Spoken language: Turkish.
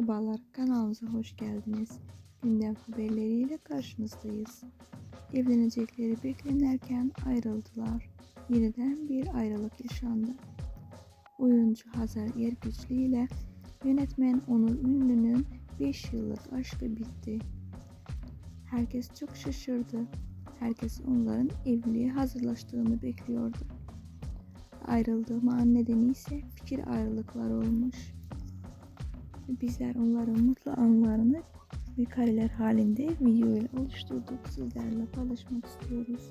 Merhabalar, kanalımıza hoş geldiniz. Gündem haberleriyle karşınızdayız. Evlenecekleri beklenirken ayrıldılar. Yeniden bir ayrılık yaşandı. Oyuncu Hazar Ergüçlü ile yönetmen Onur Ünlü'nün 5 yıllık aşkı bitti. Herkes çok şaşırdı. Herkes onların evliliğe hazırlaştığını bekliyordu. Ayrıldığım an nedeni ise fikir ayrılıkları olmuş. Bizler onların mutlu anlarını bir kareler halinde video ile oluşturduk. Sizlerle paylaşmak istiyoruz.